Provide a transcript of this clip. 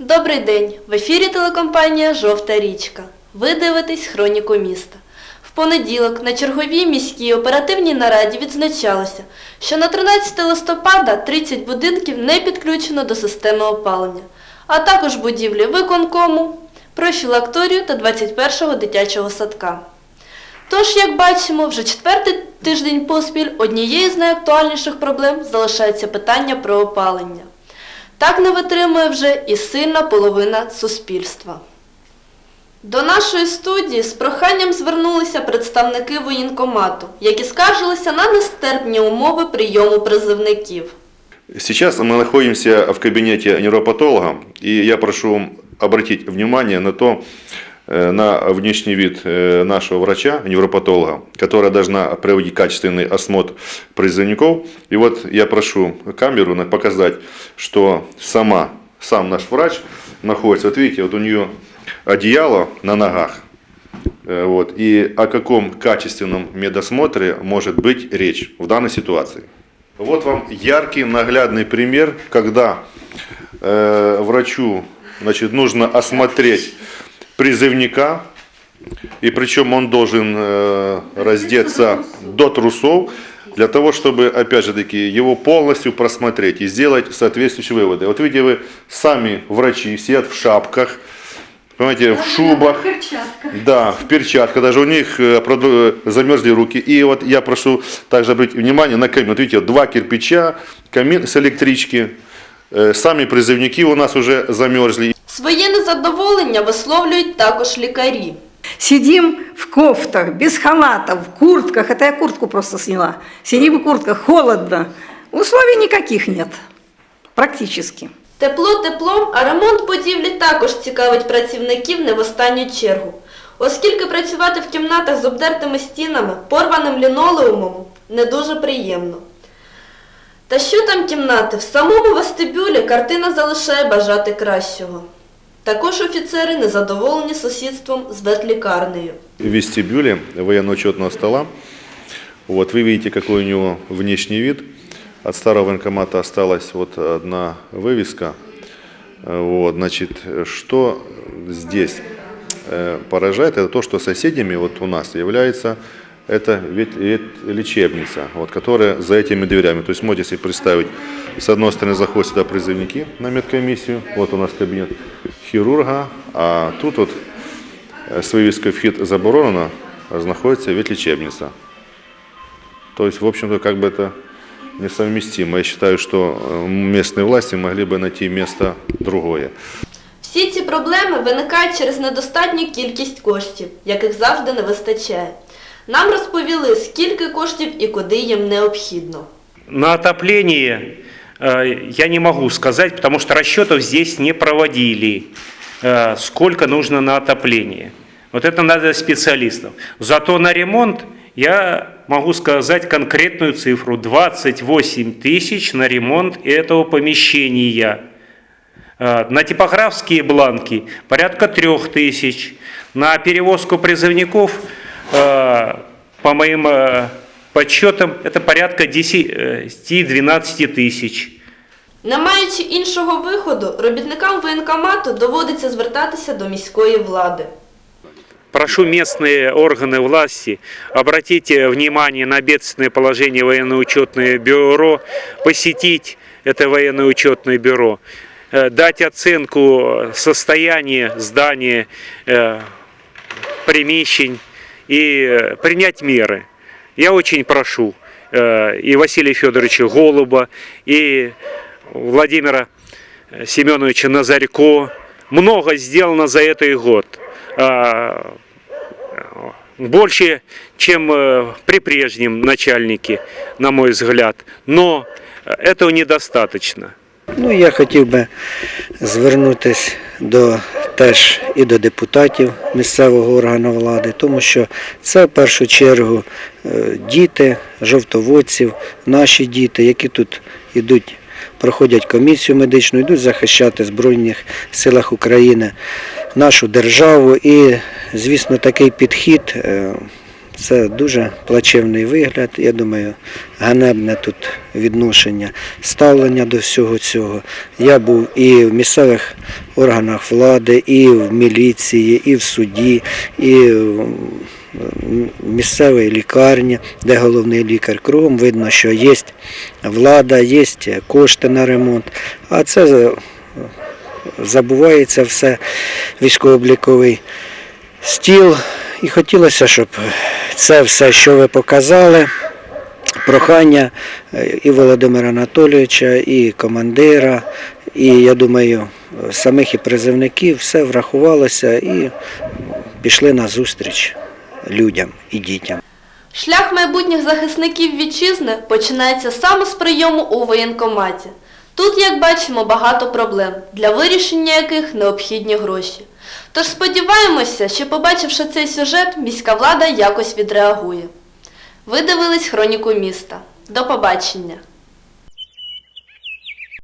Добрий день! В ефірі телекомпанія Жовта річка. Ви дивитесь Хроніку міста. В понеділок на черговій міській оперативній нараді відзначалося, що на 13 листопада 30 будинків не підключено до системи опалення, а також будівлі виконкому, профілакторію та 21-го дитячого садка. Тож, як бачимо, вже четвертий тиждень поспіль однією з найактуальніших проблем залишається питання про опалення. Так не витримує вже і сильна половина суспільства. До нашої студії з проханням звернулися представники воєнкомату, які скаржилися на нестерпні умови прийому призивників. Сейчас мы находимся в кабинете невропатолога, и я прошу обратить внимание на то, на внешний вид э, нашего врача, невропатолога, которая должна проводить качественный осмотр призывников. И вот я прошу камеру показать, что сама, сам наш врач находится, вот видите, вот у нее одеяло на ногах. Э, Вот, и о каком качественном медосмотре может быть речь в данной ситуации. Вот вам яркий, наглядный пример, когда э, врачу значит, нужно осмотреть призывника, и причем он должен э, раздеться до трусов, для того, чтобы, опять же таки, его полностью просмотреть и сделать соответствующие выводы. Вот видите, вы сами врачи сидят в шапках, понимаете, в шубах, да, в перчатках, даже у них э, э, замерзли руки. И вот я прошу также обратить внимание на камин. Вот видите, два кирпича, камин с электрички. Сами призывники у нас уже замерзли. Своє незадоволення висловлюють також лікарі. Сидим в кофтах, без халатов, в куртках. Это я куртку просто сняла. Сидим в куртках, холодно. Условий никаких нет. Практически. Тепло теплом, а ремонт будівлі також цікавить працівників не в останню чергу, оскільки працювати в кімнатах з обдертими стінами, порваним лінолеумом не дуже приємно. Та що там кімнати? В самому вестибюлі картина залишає бажати кращого. Також офіцери незадоволені сусідством з ветлікарнею. В вестибюле военно-учетного стола. Вот вы видите, какой у него внешний вид. От старого военкомата осталась вот одна вывеска. Э, Вот, значит, что здесь э, поражает, это то, что соседями вот у нас является это вет- вет- лечебница, вот, которая за этими дверями. То есть можете себе представить, с одной стороны заходят сюда призывники на медкомиссию, вот у нас кабинет хирурга, а тут вот Э, с вывеской «Вхід заборонено» знаходится ветлечебница. То есть, в общем-то, как бы это несовместимо. Я считаю, что э, местные власти могли бы найти место другое. Всі ці проблеми виникають через недостатню кількість коштів, яких завжди не вистачає. Нам розповіли, скільки коштів і куди їм необхідно. На отопление э, я не могу сказать, потому что расчетов здесь не проводили, э, сколько нужно на отопление. Вот это надо специалистов. Зато на ремонт я могу сказать конкретную цифру. 28 тысяч на ремонт этого помещения. Э, На типографские бланки порядка трех тысяч. На перевозку призывников, э, по моим э, подсчетам, это порядка 10-12 тысяч. Не маючи іншого виходу, робітникам воєнкомату доводиться звертатися до міської влади. Прошу местные органы власти обратить внимание на бедственное положение военно-учетное бюро, посетить это военно-учетное бюро, э, дать оценку состояния здания, э, примещень и э, принять меры. Я очень прошу э, и Василия Федоровича Голуба, и Владимира э, Семеновича Назарько. Много сделано за этот год. А, Больше, чем при прежнем начальнике, на мой взгляд. Но этого недостаточно. Ну, я хотів би звернутися до теж і до депутатів місцевого органу влади, тому що це в першу чергу е, діти, жовтоводців, наші діти, які тут йдуть, проходять комісію медичну, йдуть захищати Збройних силах України нашу державу. І, звісно, такий підхід е, Це дуже плачевний вигляд. Я думаю, ганебне тут відношення, ставлення до всього цього. Я був і в місцевих органах влади, і в міліції, і в суді, і в місцевій лікарні, де головний лікар. Кругом видно, що є влада, є кошти на ремонт, а це забувається все військово-обліковий стіл. І хотілося, щоб це все, що ви показали, прохання е, і Володимира Анатолійовича, і командира, і я думаю, самих і призивників, все врахувалося і пішли на зустріч людям і дітям. Шлях майбутніх захисників вітчизни починається саме з прийому у воєнкоматі. Тут, як бачимо, багато проблем, для вирішення яких необхідні гроші. Тож сподіваємося, що побачивши цей сюжет, міська влада якось відреагує. Ви дивились хроніку міста. До побачення!